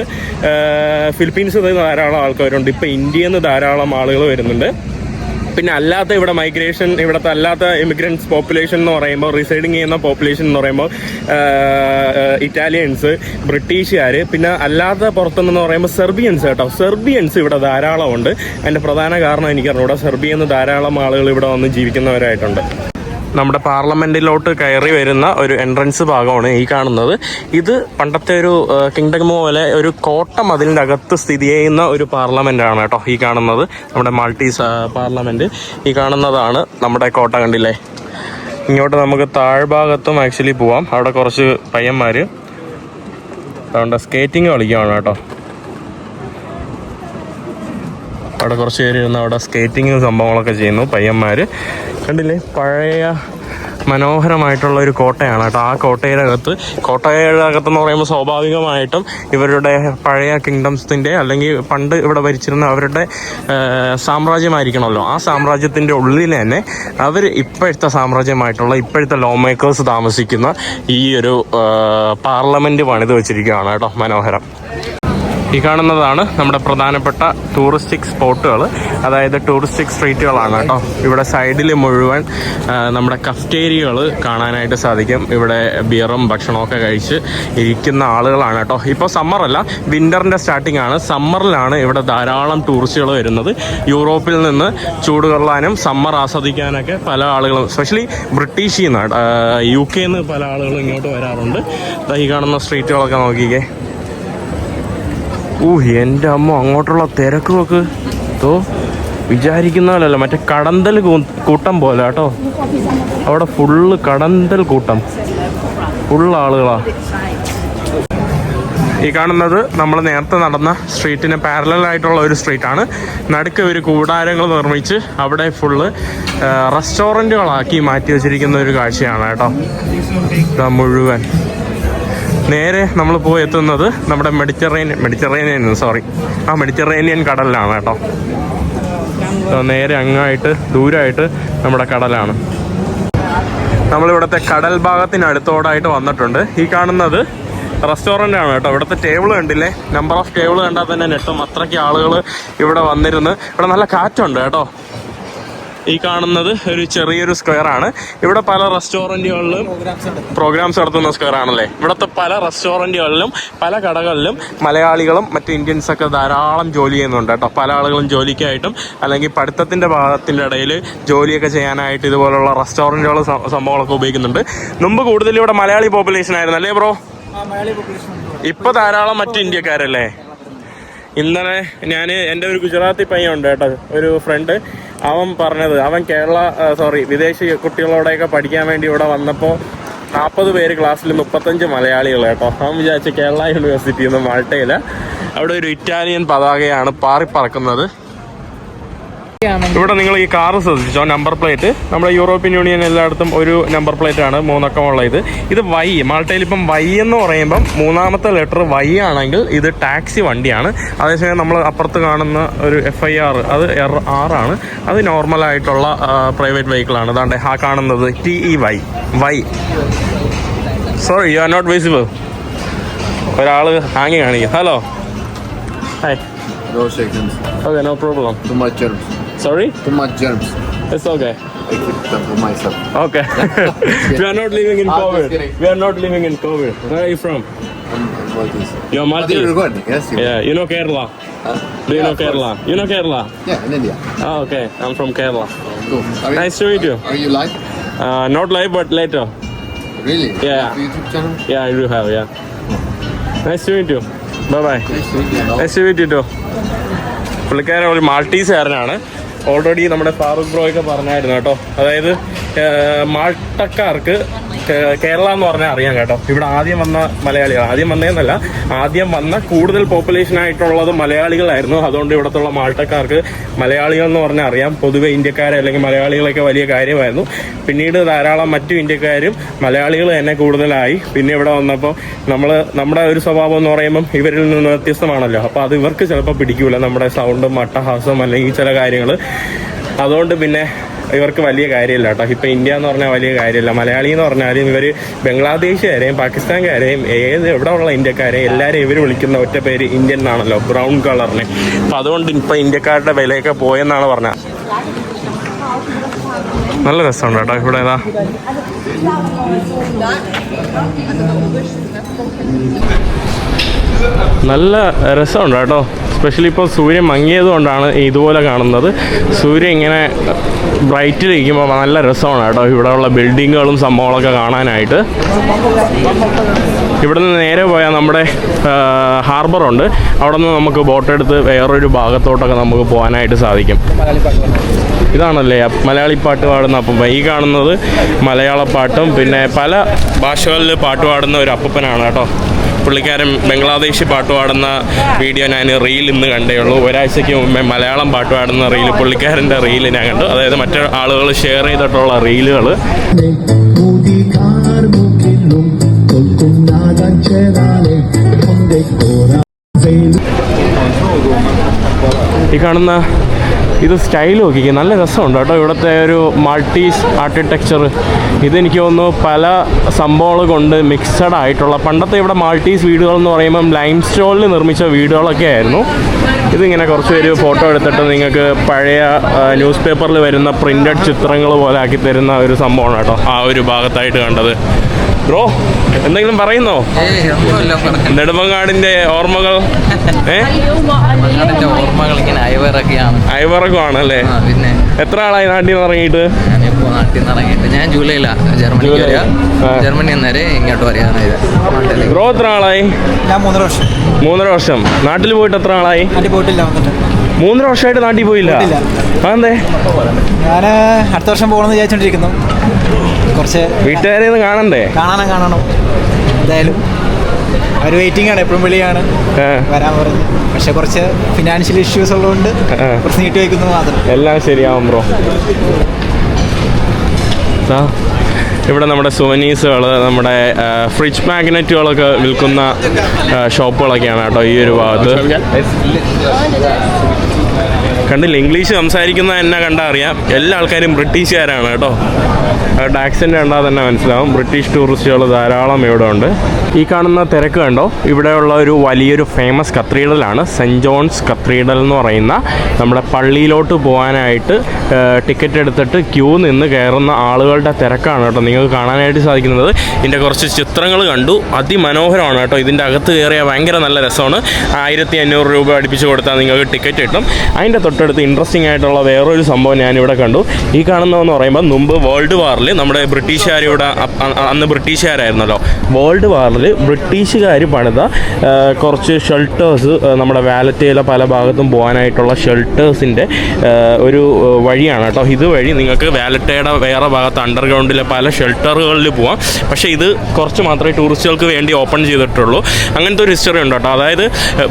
ഫിലിപ്പീൻസ് ധാരാളം ആൾക്കാരുണ്ട്. ഇപ്പോൾ ഇന്ത്യയിൽ നിന്ന് ധാരാളം ആളുകൾ വരുന്നുണ്ട്. പിന്നെ അല്ലാത്ത ഇവിടെ മൈഗ്രേഷൻ ഇവിടുത്തെ അല്ലാത്ത ഇമിഗ്രൻസ് പോപ്പുലേഷൻ എന്ന് പറയുമ്പോൾ റിസൈഡിങ് ചെയ്യുന്ന പോപ്പുലേഷൻ എന്ന് പറയുമ്പോൾ ഇറ്റാലിയൻസ് ബ്രിട്ടീഷുകാർ പിന്നെ അല്ലാത്ത പുറത്തുനിന്ന് പറയുമ്പോൾ സെർബിയൻസ് കേട്ടോ. സെർബിയൻസ് ഇവിടെ ധാരാളമുണ്ട്. അതിന്റെ പ്രധാന കാരണം എനിക്കറിഞ്ഞൂടെ. സെർബിയെന്ന് ധാരാളം ആളുകൾ ഇവിടെ വന്ന് ജീവിക്കുന്നവരായിട്ടുണ്ട്. നമ്മുടെ പാർലമെന്റിലോട്ട് കയറി വരുന്ന ഒരു എൻട്രൻസ് ഭാഗമാണ് ഈ കാണുന്നത്. ഇത് പണ്ടത്തെ ഒരു കിങ്ഡം പോലെ ഒരു കോട്ട മതിലിന്റെ അകത്ത് സ്ഥിതി ചെയ്യുന്ന ഒരു പാർലമെന്റ് ആണ് കേട്ടോ ഈ കാണുന്നത്. നമ്മുടെ മാൾട്ടീസ് പാർലമെന്റ് ഈ കാണുന്നതാണ് നമ്മുടെ കോട്ട കണ്ടില്ലേ? ഇങ്ങോട്ട് നമുക്ക് താഴ്ഭാഗത്തും ആക്ച്വലി പോവാം. അവിടെ കുറച്ച് പയ്യന്മാര്. അതുകൊണ്ട് സ്കേറ്റിംഗ് കളിക്കുകയാണ് കേട്ടോ. അവിടെ കുറച്ച് പേര് ഇരുന്ന് അവിടെ സ്കേറ്റിംഗ് സംഭവങ്ങളൊക്കെ ചെയ്യുന്നു പയ്യന്മാർ കണ്ടില്ലേ? പഴയ മനോഹരമായിട്ടുള്ള ഒരു കോട്ടയാണ് കേട്ടോ. ആ കോട്ടയുടെ അകത്ത് കോട്ടയുടെ അകത്തെന്ന് പറയുമ്പോൾ സ്വാഭാവികമായിട്ടും ഇവരുടെ പഴയ കിങ്ഡംസിന്റെ അല്ലെങ്കിൽ പണ്ട് ഇവിടെ ഭരിച്ചിരുന്ന അവരുടെ സാമ്രാജ്യമായിരിക്കണമല്ലോ. ആ സാമ്രാജ്യത്തിന്റെ ഉള്ളിൽ തന്നെ അവർ ഇപ്പോഴത്തെ സാമ്രാജ്യമായിട്ടുള്ള ഇപ്പോഴത്തെ ലോ മേക്കേഴ്സ് താമസിക്കുന്ന ഈ ഒരു പാർലമെന്റ് പണിത് വെച്ചിരിക്കുകയാണ് കേട്ടോ മനോഹരം. ഈ കാണുന്നതാണ് നമ്മുടെ പ്രധാനപ്പെട്ട ടൂറിസ്റ്റിക് സ്പോട്ടുകൾ അതായത് ടൂറിസ്റ്റിക് സ്ട്രീറ്റുകളാണ് കേട്ടോ. ഇവിടെ സൈഡിൽ മുഴുവൻ നമ്മുടെ കഫ്റ്റേരിയകൾ കാണാനായിട്ട് സാധിക്കും. ഇവിടെ ബിയറും ഭക്ഷണമൊക്കെ കഴിച്ച് ഇരിക്കുന്ന ആളുകളാണ് കേട്ടോ. ഇപ്പോൾ സമ്മറല്ല വിന്ററിന്റെ സ്റ്റാർട്ടിംഗ് ആണ്. സമ്മറിലാണ് ഇവിടെ ധാരാളം ടൂറിസ്റ്റുകൾ വരുന്നത്. യൂറോപ്പിൽ നിന്ന് ചൂട് കൊള്ളാനും സമ്മർ ആസ്വദിക്കാനൊക്കെ പല ആളുകളും സ്പെഷ്യലി ബ്രിട്ടീഷിൽ നിന്ന് യു കെയിൽ നിന്ന് പല ആളുകളും ഇങ്ങോട്ട് വരാറുണ്ട്. ഈ കാണുന്ന സ്ട്രീറ്റുകളൊക്കെ നോക്കിക്കേ. ഊ എന്റെ അമ്മ അങ്ങോട്ടുള്ള തിരക്ക് നോക്ക്. തോ വിചാരിക്കുന്ന പോലല്ല മറ്റേ കടന്തൽ കൂട്ടം പോലെ കേട്ടോ. അവിടെ ഫുള്ള് കടന്തൽ കൂട്ടം. ഫുള്ള് ആളുകളാ. ഈ കാണുന്നത് നമ്മൾ നേരത്തെ നടന്ന സ്ട്രീറ്റിന് പാരലായിട്ടുള്ള ഒരു സ്ട്രീറ്റാണ് നടുക്ക് ഒരു കൂടാരങ്ങൾ നിർമ്മിച്ച് അവിടെ ഫുള്ള് റെസ്റ്റോറന്റുകളാക്കി മാറ്റി വെച്ചിരിക്കുന്ന ഒരു കാഴ്ചയാണ് കേട്ടോ. മുഴുവൻ. നേരെ നമ്മൾ പോയി എത്തുന്നത് നമ്മുടെ മെഡിറ്ററേനിയൻ മെഡിറ്ററേനിയൻ സോറി ആ മെഡിറ്ററേനിയൻ കടലിലാണ് കേട്ടോ. നേരെ അങ്ങായിട്ട് ദൂരമായിട്ട് നമ്മുടെ കടലാണ്. നമ്മളിവിടുത്തെ കടൽ ഭാഗത്തിന് അടുത്തോടായിട്ട് വന്നിട്ടുണ്ട്. ഈ കാണുന്നത് റെസ്റ്റോറന്റ് ആണ് കേട്ടോ. ഇവിടുത്തെ ടേബിൾ കണ്ടില്ലേ? നമ്പർ ഓഫ് ടേബിൾ കണ്ടാൽ തന്നെ നെട്ടും അത്രയ്ക്ക് ആളുകൾ ഇവിടെ വന്നിരുന്ന്. ഇവിടെ നല്ല കാറ്റുണ്ട് കേട്ടോ. ഈ കാണുന്നത് ഒരു ചെറിയൊരു സ്ക്വയർ ആണ്. ഇവിടെ പല റെസ്റ്റോറന്റുകളിലും പ്രോഗ്രാംസ് നടത്തുന്ന സ്ക്വയർ ആണല്ലേ? ഇവിടുത്തെ പല റെസ്റ്റോറന്റുകളിലും പല കടകളിലും മലയാളികളും മറ്റ് ഇന്ത്യൻസ് ഒക്കെ ധാരാളം ജോലി ചെയ്യുന്നുണ്ട് കേട്ടോ. പല ആളുകളും ജോലിക്കായിട്ടും അല്ലെങ്കിൽ പഠിത്തത്തിന്റെ ഭാഗത്തിന്റെ ഇടയിൽ ജോലിയൊക്കെ ചെയ്യാനായിട്ട് ഇതുപോലുള്ള റെസ്റ്റോറന്റുകൾ സംഭവങ്ങളൊക്കെ ഉപയോഗിക്കുന്നുണ്ട്. മുമ്പ് കൂടുതൽ ഇവിടെ മലയാളി പോപ്പുലേഷൻ ആയിരുന്നു അല്ലേ ബ്രോ ഇപ്പൊ ധാരാളം മറ്റ് ഇന്ത്യക്കാരല്ലേ? ഇന്നലെ ഞാൻ എന്റെ ഒരു ഗുജറാത്തി പയ്യുണ്ട് കേട്ടോ ഒരു ഫ്രണ്ട് അവൻ പറഞ്ഞത് അവൻ കേരള സോറി വിദേശ കുട്ടികളോടെയൊക്കെ പഠിക്കാൻ വേണ്ടി ഇവിടെ വന്നപ്പോൾ നാൽപ്പത് പേര് ക്ലാസ്സിൽ മുപ്പത്തഞ്ച് മലയാളികൾ കേട്ടോ. അവൻ വിചാരിച്ച കേരള യൂണിവേഴ്സിറ്റിയിൽ നിന്ന് മാൾട്ടയിൽ അവിടെ ഒരു ഇറ്റാലിയൻ പതാകയാണ് പാറിപ്പറക്കുന്നത്. ഇവിടെ നിങ്ങൾ ഈ കാർ ശ്രദ്ധിച്ചോ? നമ്പർ പ്ലേറ്റ് നമ്മുടെ യൂറോപ്യൻ യൂണിയൻ എല്ലായിടത്തും ഒരു നമ്പർ പ്ലേറ്റ് ആണ് മൂന്നക്കമുള്ള ഇത് ഇത് വൈ മാൾട്ടയിൽ ഇപ്പം വൈ എന്ന് പറയുമ്പം മൂന്നാമത്തെ ലെറ്റർ വൈ ആണെങ്കിൽ ഇത് ടാക്സി വണ്ടിയാണ്. അതേസമയം നമ്മൾ അപ്പുറത്ത് കാണുന്ന ഒരു എഫ് ഐ ആർ അത് എർ ആർ ആണ്. അത് നോർമൽ ആയിട്ടുള്ള പ്രൈവറ്റ് വെഹിക്കിളാണ് അതാണ്ട് ആ കാണുന്നത്. T E Y Y sorry U R not visible ഒരാൾ ഹാങ്ങി കാണിക്കും hello hi. Okay no problem Too much germs. Sorry Too much germs. It's okay I keep them for myself. Okay. we are not living in I'm just COVID. kidding. We are not living in COVID. Where are you from? Um, what is? You're But Maltese. you're recording, yes? You Yeah, you know Kerala. Huh? Do you Yeah, know of course. Kerala? You know Kerala? Yeah, in India. Oh, okay. I'm from Kerala. Cool. Are you, Nice to meet you. Are you live? Uh, not live, but later. Really? Yeah. You have a YouTube channel? Yeah, I do have. Yeah. Nice to meet you. Bye bye. Nice to meet you. No? Nice to meet you too. പുള്ളിക്കാരൻ ഒരു മാൾട്ടീസുകാരനാണ് ഓൾറെഡി നമ്മുടെ ഫാറൂഖ് ബ്രോയൊക്കെ പറഞ്ഞായിരുന്നു കേട്ടോ. അതായത് മാട്ടക്കാർക്ക് കേരള എന്ന് പറഞ്ഞാൽ അറിയാം കേട്ടോ. ഇവിടെ ആദ്യം വന്ന മലയാളികൾ ആദ്യം വന്നതെന്നല്ല ആദ്യം വന്ന കൂടുതൽ പോപ്പുലേഷൻ ആയിട്ടുള്ളത് മലയാളികളായിരുന്നു. അതുകൊണ്ട് ഇവിടത്തുള്ള മാൾട്ടക്കാർക്ക് മലയാളികൾ എന്ന് പറഞ്ഞാൽ അറിയാം. പൊതുവെ ഇന്ത്യക്കാരെ അല്ലെങ്കിൽ മലയാളികളൊക്കെ വലിയ കാര്യമായിരുന്നു. പിന്നീട് ധാരാളം മറ്റു ഇന്ത്യക്കാരും മലയാളികൾ തന്നെ കൂടുതലായി. പിന്നെ ഇവിടെ വന്നപ്പോൾ നമ്മൾ നമ്മുടെ ഒരു സ്വഭാവം എന്ന് പറയുമ്പം ഇവരിൽ നിന്ന് വ്യത്യസ്തമാണല്ലോ. അപ്പോൾ അത് ഇവർക്ക് ചിലപ്പോൾ പിടിക്കൂല നമ്മുടെ സൗണ്ടും മട്ടഹാസവും അല്ലെങ്കിൽ ചില കാര്യങ്ങൾ അതുകൊണ്ട് പിന്നെ ഇവർക്ക് വലിയ കാര്യമില്ല കേട്ടോ. ഇപ്പൊ ഇന്ത്യ എന്ന് പറഞ്ഞാൽ വലിയ കാര്യമില്ല. മലയാളി എന്ന് പറഞ്ഞാലും ഇവർ ബംഗ്ലാദേശുകാരെയും പാകിസ്ഥാൻകാരെയും ഏത് എവിടെ ഉള്ള ഇന്ത്യക്കാരെയും എല്ലാവരും ഇവർ വിളിക്കുന്ന ഒറ്റ പേര് ഇന്ത്യൻ ആണല്ലോ ബ്രൗൺ കളറിന്. അപ്പൊ അതുകൊണ്ട് ഇപ്പൊ ഇന്ത്യക്കാരുടെ വിലയൊക്കെ പോയെന്നാണ് പറഞ്ഞത്. നല്ല രസമുണ്ട് കേട്ടോ ഇവിടെ ഏതാ നല്ല രസമുണ്ട് കേട്ടോ. സ്പെഷ്യലി ഇപ്പോൾ സൂര്യൻ മങ്ങിയത് കൊണ്ടാണ് ഇതുപോലെ കാണുന്നത്. സൂര്യൻ ഇങ്ങനെ ബ്രൈറ്റിലിരിക്കുമ്പോൾ നല്ല രസമാണ് കേട്ടോ. ഇവിടെയുള്ള ബിൽഡിങ്ങുകളും സംഭവങ്ങളൊക്കെ കാണാനായിട്ട്. ഇവിടെ നിന്ന് നേരെ പോയാൽ നമ്മുടെ ഹാർബറുണ്ട് അവിടെ നിന്ന് നമുക്ക് ബോട്ട് എടുത്ത് വേറൊരു ഭാഗത്തോട്ടൊക്കെ നമുക്ക് പോകാനായിട്ട് സാധിക്കും. ഇതാണല്ലേ മലയാളി പാട്ട് പാടുന്ന അപ്പം ഈ കാണുന്നത് മലയാള പാട്ടും പിന്നെ പല ഭാഷകളിൽ പാട്ട് പാടുന്ന ഒരു അപ്പപ്പനാണ് കേട്ടോ. പുള്ളിക്കാരൻ ബംഗ്ലാദേശി പാട്ട് പാടുന്ന വീഡിയോ ഞാൻ റീൽ ഇന്ന് കണ്ടേ ഉള്ളൂ ഒരാഴ്ചയ്ക്ക് മുമ്പേ മലയാളം പാട്ട് പാടുന്ന റീൽ പുള്ളിക്കാരന്റെ റീൽ ഞാൻ കണ്ടു അതായത് മറ്റു ആളുകൾ ഷെയർ ചെയ്തിട്ടുള്ള റീലുകൾ. ഈ കാണുന്ന ഇത് സ്റ്റൈൽ നോക്കിക്കുക നല്ല രസമുണ്ട് കേട്ടോ. ഇവിടുത്തെ ഒരു മൾട്ടീസ് ആർക്കിടെക്ചർ ഇതെനിക്ക് തോന്നുന്നു പല സംഭവങ്ങൾ കൊണ്ട് മിക്സഡ് ആയിട്ടുള്ള പണ്ടത്തെ ഇവിടെ മാൾട്ടീസ് വീടുകൾ എന്ന് പറയുമ്പം ലൈം സ്റ്റോണിൽ നിർമ്മിച്ച വീടുകളൊക്കെ ആയിരുന്നു. ഇതിങ്ങനെ കുറച്ച് പേര് ഫോട്ടോ എടുത്തിട്ട് നിങ്ങൾക്ക് പഴയ ന്യൂസ് പേപ്പറിൽ വരുന്ന പ്രിന്റഡ് ചിത്രങ്ങൾ പോലെ ആക്കി തരുന്ന ഒരു സംഭവമാണ് കേട്ടോ. ആ ഒരു ഭാഗത്തായിട്ട് കണ്ടത്. ബ്രോ എന്തെങ്കിലും പറയുന്നോ? നെടുമങ്ങാടിന്റെ ഓർമ്മകൾ? ഓർമ്മകൾ ഇങ്ങനെ അയവിറക്കിയാണ്. അയവിറക്കമാണ് അല്ലേ പിന്നെ? എത്ര ആളായി നാട്ടിൽ നിന്ന് ഇറങ്ങിയിട്ട്? ഞാനിപ്പോ നാട്ടിൽ നിന്ന് ഇറങ്ങിയിട്ട് ഞാൻ ജൂലൈയിലാണ് ജർമ്മനി. ജർമ്മനി നേരെ ഇങ്ങോട്ട് വരികയാണ് ബ്രോ എത്ര ആളായി ഞാൻ മൂന്നര വർഷം. മൂന്നര വർഷം. നാട്ടിൽ പോയിട്ട് എത്ര ആളായി നാട്ടിൽ പോയിട്ടില്ല വന്നിട്ട് മൂന്നര വർഷമായിട്ട് നാട്ടിൽ പോയില്ല. അതെന്തേ? ഞാൻ അടുത്ത വർഷം പോകണമെന്ന് വിചാരിച്ചോണ്ടിരിക്കുന്നു. കുറച്ച് വീട്ടുകാരെ ഒന്ന് കാണണ്ടേ? കാണാനും കാണണം. എന്തായാലും അവർ വെയിറ്റിംഗ് ആണ് എപ്പോഴും വിളിയാണ്. വരാൻ പറഞ്ഞു. പക്ഷെ കുറച്ച് ഫിനാൻഷ്യൽ ഇഷ്യൂസ് ഉള്ളതുകൊണ്ട് കുറച്ച് നീട്ടി വയ്ക്കുന്നു മാത്രം. എല്ലാം ശരിയാവും ബ്രോ ഇവിടെ നമ്മുടെ സുവനീസുകൾ നമ്മുടെ ഫ്രിഡ്ജ് മാഗ്നറ്റുകളൊക്കെ വിൽക്കുന്ന ഷോപ്പുകളൊക്കെയാണ് കേട്ടോ ഈ ഒരു ഭാഗത്ത്. കണ്ടില്ല? ഇംഗ്ലീഷ് സംസാരിക്കുന്ന എന്നെ കണ്ടാൽ അറിയാം. എല്ലാ ആൾക്കാരും ബ്രിട്ടീഷുകാരാണ് കേട്ടോ. അവരുടെ ആക്സിഡന്റ് കണ്ടാൽ തന്നെ മനസ്സിലാവും. ബ്രിട്ടീഷ് ടൂറിസ്റ്റുകൾ ധാരാളം ഇവിടെ ഉണ്ട്. ഈ കാണുന്ന തിരക്ക് കണ്ടോ? ഇവിടെയുള്ള ഒരു വലിയൊരു ഫേമസ് കത്തീഡ്രലാണ് സെന്റ് ജോൺസ് കത്തീഡ്രൽ എന്ന് പറയുന്ന നമ്മുടെ പള്ളിയിലോട്ട് പോകാനായിട്ട് ടിക്കറ്റ് എടുത്തിട്ട് ക്യൂ നിന്ന് കയറുന്ന ആളുകളുടെ തിരക്കാണ് കേട്ടോ നിങ്ങൾക്ക് കാണാനായിട്ട് സാധിക്കുന്നത്. ഇതിന്റെ കുറച്ച് ചിത്രങ്ങൾ കണ്ടു. അതിമനോഹരമാണ് കേട്ടോ. ഇതിന്റെ അകത്ത് കയറിയാൽ ഭയങ്കര നല്ല രസമാണ്. ആയിരത്തി അഞ്ഞൂറ് രൂപ അടുപ്പിച്ച് കൊടുത്താൽ നിങ്ങൾക്ക് ടിക്കറ്റ് കിട്ടും. അതിന്റെ തൊട്ടടുത്ത് ഇൻട്രസ്റ്റിംഗ് ആയിട്ടുള്ള വേറൊരു സംഭവം ഞാനിവിടെ കണ്ടു. ഈ കാണുന്നതെന്ന് പറയുമ്പോൾ മുമ്പ് വേൾഡ് വാറിൽ നമ്മുടെ ബ്രിട്ടീഷുകാരിയുടെ അന്ന് ബ്രിട്ടീഷുകാരായിരുന്നല്ലോ. വേൾഡ് വാറിൽ ബ്രിട്ടീഷുകാർ പണിത കുറച്ച് ഷെൽട്ടേഴ്സ് നമ്മുടെ വാലറ്റയിലെ പല ഭാഗത്തും പോകാനായിട്ടുള്ള ഷെൽട്ടേഴ്സിന്റെ ഒരു വഴിയാണ് കേട്ടോ. ഇതുവഴി നിങ്ങൾക്ക് വാലറ്റയുടെ വേറെ ഭാഗത്ത് അണ്ടർഗ്രൗണ്ടിലെ പല ഷെൽട്ടറുകളിൽ പോവാം. പക്ഷേ ഇത് കുറച്ച് മാത്രമേ ടൂറിസ്റ്റുകൾക്ക് വേണ്ടി ഓപ്പൺ ചെയ്തിട്ടുള്ളൂ. അങ്ങനത്തെ ഒരു ഹിസ്റ്ററി ഉണ്ട് കേട്ടോ. അതായത്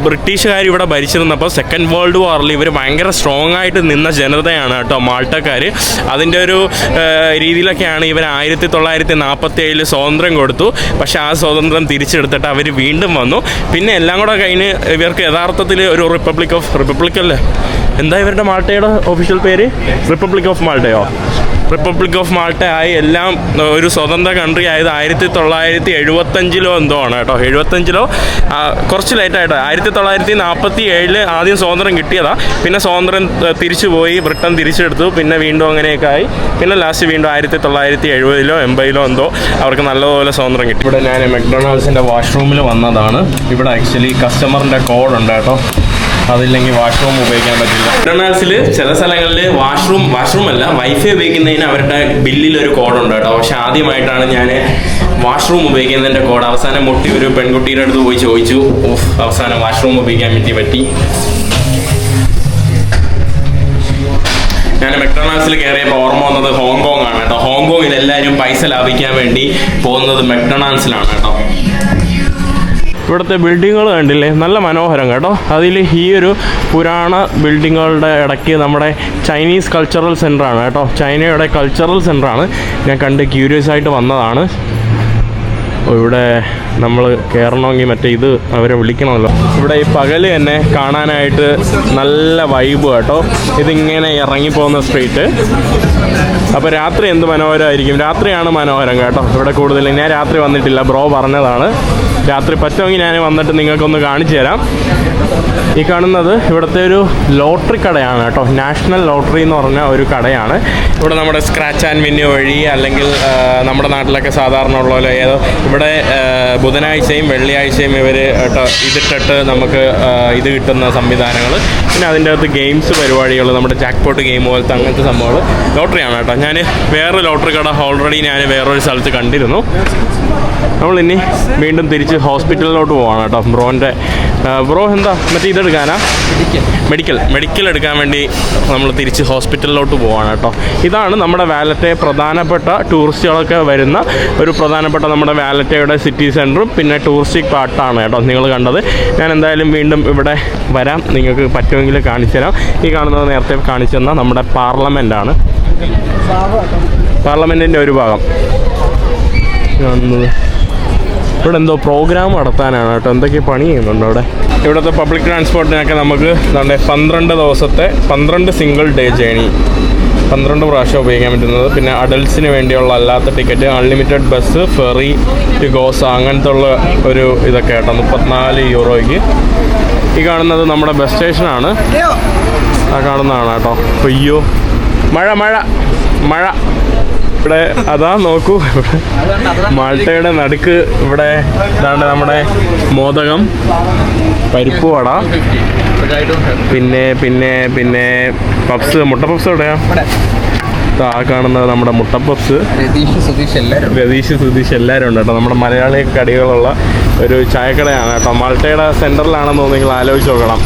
ബ്രിട്ടീഷുകാർ ഇവിടെ ഭരിച്ചിരുന്നപ്പോൾ സെക്കൻഡ് വേൾഡ് വാറിൽ ഇവർ ഭയങ്കര സ്ട്രോങ് ആയിട്ട് നിന്ന ജനതയാണ് കേട്ടോ മാൾട്ടക്കാർ അതിന്റെ ഒരു രീതിയിലൊക്കെയാണ് ഇവർ ആയിരത്തി തൊള്ളായിരത്തി നാൽപ്പത്തി ഏഴിൽ സ്വാതന്ത്ര്യം കൊടുത്തു. പക്ഷേ ആ സ്വാതന്ത്ര്യം തിരിച്ചെടുത്തിട്ട് അവർ വീണ്ടും വന്നു. പിന്നെ എല്ലാം കൂടെ കഴിഞ്ഞ് ഇവർക്ക് യഥാർത്ഥത്തിൽ ഒരു റിപ്പബ്ലിക് ഓഫ് റിപ്പബ്ലിക് അല്ലേ? എന്താ ഇവരുടെ മാൾട്ടയുടെ ഒഫീഷ്യൽ പേര്? റിപ്പബ്ലിക് ഓഫ് മാൾട്ടയോ? റിപ്പബ്ലിക് ഓഫ് മാൾട്ട ആയി എല്ലാം ഒരു സ്വതന്ത്ര കൺട്രി ആയത് ആയിരത്തി തൊള്ളായിരത്തി എഴുപത്തഞ്ചിലോ എന്തോ ആണ് കേട്ടോ. എഴുപത്തഞ്ചിലോ കുറച്ച് ലേറ്റായിട്ട് ആയിരത്തി തൊള്ളായിരത്തി നാൽപ്പത്തി ഏഴിൽ ആദ്യം സ്വാതന്ത്ര്യം കിട്ടിയതാ. പിന്നെ സ്വാതന്ത്ര്യം തിരിച്ചു പോയി ബ്രിട്ടൻ തിരിച്ചെടുത്തു. പിന്നെ വീണ്ടും അങ്ങനെയൊക്കെ ആയി പിന്നെ ലാസ്റ്റ് വീണ്ടും ആയിരത്തി തൊള്ളായിരത്തി എഴുപതിലോ എൺപതിലോ എന്തോ അവർക്ക് നല്ലതുപോലെ സ്വാതന്ത്ര്യം കിട്ടി. ഇവിടെ ഞാൻ മെക്ഡൊണാൾഡ്സിന്റെ വാഷ്റൂമിൽ വന്നതാണ്. ഇവിടെ ആക്ച്വലി കസ്റ്റമറിന്റെ കോഡ് ഉണ്ട് കേട്ടോ. അതില്ലെങ്കിൽ വാഷ്റൂം ഉപയോഗിക്കാൻ പറ്റില്ല. മെക്ഡൊണാൾഡ്സിൽ ചില സ്ഥലങ്ങളിൽ വാഷ്റൂം വാഷ്റൂം അല്ല വൈഫൈ ഉപയോഗിക്കുന്നതിന് അവരുടെ ബില്ലിൽ ഒരു കോഡുണ്ട് കേട്ടോ. പക്ഷെ ആദ്യമായിട്ടാണ് ഞാൻ വാഷ്റൂം ഉപയോഗിക്കുന്നതിന്റെ കോഡ് അവസാനം മുട്ടി ഒരു പെൺകുട്ടിയുടെ അടുത്ത് പോയി ചോദിച്ചു. ഓഫ് അവസാനം വാഷ്റൂം ഉപയോഗിക്കാൻ വേണ്ടി പറ്റി. ഞാൻ മെക്ഡൊണാൾഡ്സിൽ കയറിയപ്പോൾ ഓർമ്മ വന്നത് ഹോങ്കോങ് ആണ് കേട്ടോ. ഹോങ്കോങ്ങിൽ എല്ലാവരും പൈസ ലാഭിക്കാൻ വേണ്ടി പോകുന്നത് മെക്ഡൊണാൾഡ്സിലാണ് കേട്ടോ. ഇവിടുത്തെ ബിൽഡിങ്ങുകൾ കണ്ടില്ലേ? നല്ല മനോഹരം കേട്ടോ. അതിൽ ഈ ഒരു പുരാണ ബിൽഡിങ്ങുകളുടെ ഇടയ്ക്ക് നമ്മുടെ ചൈനീസ് കൾച്ചറൽ സെന്ററാണ് കേട്ടോ. ചൈനയുടെ കൾച്ചറൽ സെന്ററാണ് ഞാൻ കണ്ട് ക്യൂരിയസ് ആയിട്ട് വന്നതാണ്. ഇവിടെ നമ്മൾ കയറണമെങ്കിൽ മറ്റേ ഇത് അവരെ വിളിക്കണമല്ലോ. ഇവിടെ ഈ പകൽ തന്നെ കാണാനായിട്ട് നല്ല വൈബ് കേട്ടോ ഇതിങ്ങനെ ഇറങ്ങി പോകുന്ന സ്ട്രീറ്റ് അപ്പോൾ രാത്രി എന്ത് മനോഹരമായിരിക്കും? രാത്രിയാണ് മനോഹരം കേട്ടോ. ഇവിടെ കൂടുതൽ ഞാൻ രാത്രി വന്നിട്ടില്ല. ബ്രോ പറഞ്ഞതാണ്. രാത്രി പറ്റുമെങ്കിൽ ഞാൻ വന്നിട്ട് നിങ്ങൾക്കൊന്ന് കാണിച്ചു തരാം. ഈ കാണുന്നത് ഇവിടുത്തെ ഒരു ലോട്ടറി കടയാണ് കേട്ടോ. നാഷണൽ ലോട്ടറി എന്ന് പറഞ്ഞ ഒരു കടയാണ്. ഇവിടെ നമ്മുടെ സ്ക്രാച്ച് ആൻഡ് വിന്യൂ വഴി അല്ലെങ്കിൽ നമ്മുടെ നാട്ടിലൊക്കെ സാധാരണ ഉള്ള ഏതോ ഇവിടെ ആ, ബുധനാഴ്ചയും വെള്ളിയാഴ്ചയും ഇവർ ഇതിട്ടിട്ട് നമുക്ക് ഇത് കിട്ടുന്ന സംവിധാനങ്ങൾ പിന്നെ അതിന്റെ അകത്ത് ഗെയിംസ് പരിപാടികൾ നമ്മുടെ ജാക്ക്പോട്ട് ഗെയിം പോലത്തെ അങ്ങനത്തെ സംഭവങ്ങൾ ലോട്ടറിയാണ് കേട്ടോ. ഞാൻ വേറെ ലോട്ടറി കട ഓൾറെഡി ഞാൻ വേറൊരു സ്ഥലത്ത് കണ്ടിരുന്നു. നമ്മൾ ഇനി വീണ്ടും തിരിച്ച് ഹോസ്പിറ്റലിലോട്ട് പോവാണ് കേട്ടോ ബ്രോന്റെ ബ്രോ എന്താ മറ്റേ ഇതെടുക്കാനാ? മെഡിക്കൽ മെഡിക്കൽ എടുക്കാൻ വേണ്ടി നമ്മൾ തിരിച്ച് ഹോസ്പിറ്റലിലോട്ട് പോവാണ് കേട്ടോ. ഇതാണ് നമ്മുടെ വാലറ്റെ പ്രധാനപ്പെട്ട ടൂറിസ്റ്റുകളൊക്കെ വരുന്ന ഒരു പ്രധാനപ്പെട്ട നമ്മുടെ വാലറ്റയുടെ സിറ്റി സെന്ററും പിന്നെ ടൂറിസ്റ്റിക് പാർട്ടാണ് കേട്ടോ നിങ്ങൾ കണ്ടത്. ഞാൻ എന്തായാലും വീണ്ടും ഇവിടെ വരാം. നിങ്ങൾക്ക് പറ്റുമെങ്കിൽ കാണിച്ചു തരാം. ഈ കാണുന്നത് നേരത്തെ കാണിച്ചു തന്ന നമ്മുടെ പാർലമെന്റാണ് പാർലമെന്റിന്റെ ഒരു ഭാഗം. കാണുന്നത് ഇവിടെ എന്തോ പ്രോഗ്രാം നടത്താനാണ് കേട്ടോ. എന്തൊക്കെ പണി ചെയ്യുന്നുണ്ട് അവിടെ? ഇവിടുത്തെ പബ്ലിക് ട്രാൻസ്പോർട്ടിനൊക്കെ നമുക്ക് എന്താണ് പന്ത്രണ്ട് ദിവസത്തെ പന്ത്രണ്ട് സിംഗിൾ ഡേ ജേണി പന്ത്രണ്ട് പ്രാവശ്യം ഉപയോഗിക്കാൻ പറ്റുന്നത്. പിന്നെ അഡൽസിന് വേണ്ടിയുള്ള അല്ലാത്ത ticket unlimited bus ferry Gozo അങ്ങനത്തെ ഉള്ള ഒരു ഇതൊക്കെ കേട്ടോ. മുപ്പത്തിനാല് യൂറോയ്ക്ക്. ഈ കാണുന്നത് നമ്മുടെ ബസ് സ്റ്റേഷനാണ് ആ കാണുന്നതാണ് കേട്ടോ. അയ്യോ. മഴ മഴ മഴ. ഇവിടെ അതാ നോക്കൂ. മാൾട്ടയുടെ നടുക്ക് ഇവിടെ ഇതാണ് നമ്മുടെ മോദകം. പരിപ്പ് വട. പിന്നെ പിന്നെ പിന്നെ പപ്സ്. മുട്ട പപ്സ് എവിടെയാ? ആ കാണുന്നത് നമ്മുടെ മുട്ട പപ്സ്. രതീഷ് സുതീഷ് എല്ലാവരും രതീഷ് സുതീഷ് എല്ലാവരും ഉണ്ട് കേട്ടോ. നമ്മുടെ മലയാളി കടികളുള്ള ഒരു ചായക്കടയാണ് കേട്ടോ. മാൾട്ടയുടെ സെന്ററിലാണെന്ന് നിങ്ങൾ ആലോചിച്ച് നോക്കണം.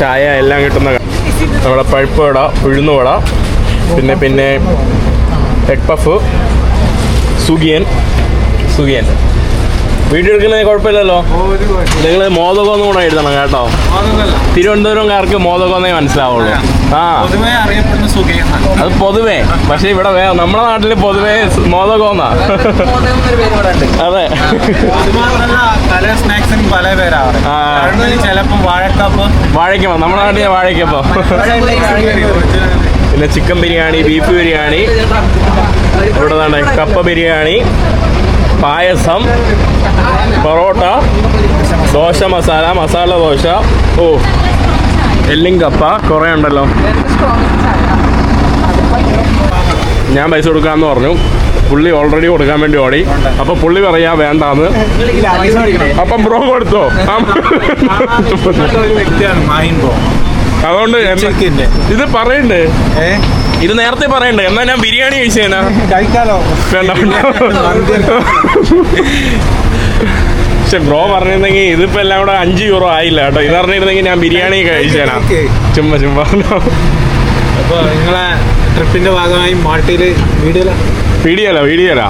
ചായ എല്ലാം കിട്ടുന്ന നമ്മുടെ പഴുപ്പ് വട ഉഴുന്നുവട പിന്നെ പിന്നെ egg puff sukhiyan sukhiyan video എടുക്കുന്നതിന് കുഴപ്പമില്ലല്ലോ നിങ്ങൾ മോദകം കൂടെ എഴുതണം കേട്ടോ തിരുവനന്തപുരംകാർക്ക് മോദകമെന്നേ മനസ്സിലാവുള്ളൂ ആ അത് പൊതുവേ പക്ഷെ ഇവിടെ വേ നമ്മുടെ നാട്ടിൽ പൊതുവേ മോദകം അതെ വാഴക്കപ്പ് വാഴയ്ക്കപ്പോ നമ്മുടെ നാട്ടിലെ വാഴയ്ക്കപ്പോ പിന്നെ ചിക്കൻ ബിരിയാണി ബീഫ് ബിരിയാണി ഇവിടെ നിന്നാണ് കപ്പ ബിരിയാണി പായസം പൊറോട്ട ദോശ മസാല മസാല ദോശ ഓ എല്ലും കപ്പ കുറേ ഉണ്ടല്ലോ ഞാൻ പൈസ കൊടുക്കാമെന്ന് പറഞ്ഞു പുള്ളി ഓൾറെഡി കൊടുക്കാൻ വേണ്ടി ഓടി അപ്പൊ പുള്ളി പറയാ വേണ്ടാന്ന് അപ്പം ബ്രോ കൊടുത്തോ അതുകൊണ്ട് എന്ന- ഇത് പറയണ്ടേ? ഏ? ഇത് നേരത്തെ പറയണ്ടേ. എന്നാ ഞാൻ ബിരിയാണി കഴിച്ചേനാ കഴിക്കാലോ. വേണ്ട. പക്ഷെ ബ്രോ പറഞ്ഞിരുന്നെങ്കിൽ ഇതിപ്പോ എല്ലാം കൂടെ അഞ്ച് യൂറോ ആയില്ല കേട്ടോ. ഇത് പറഞ്ഞിരുന്നെങ്കിൽ ഞാൻ ബിരിയാണി കഴിച്ചേനാ ഓക്കേ. ചുമ്മാ ചുമ്മാ. അപ്പോൾ നിങ്ങളെ ട്രിപ്പിന്റെ ഭാഗമായി മാൾട്ടയിൽ വീഡിയോ വീഡിയോല വീഡിയോല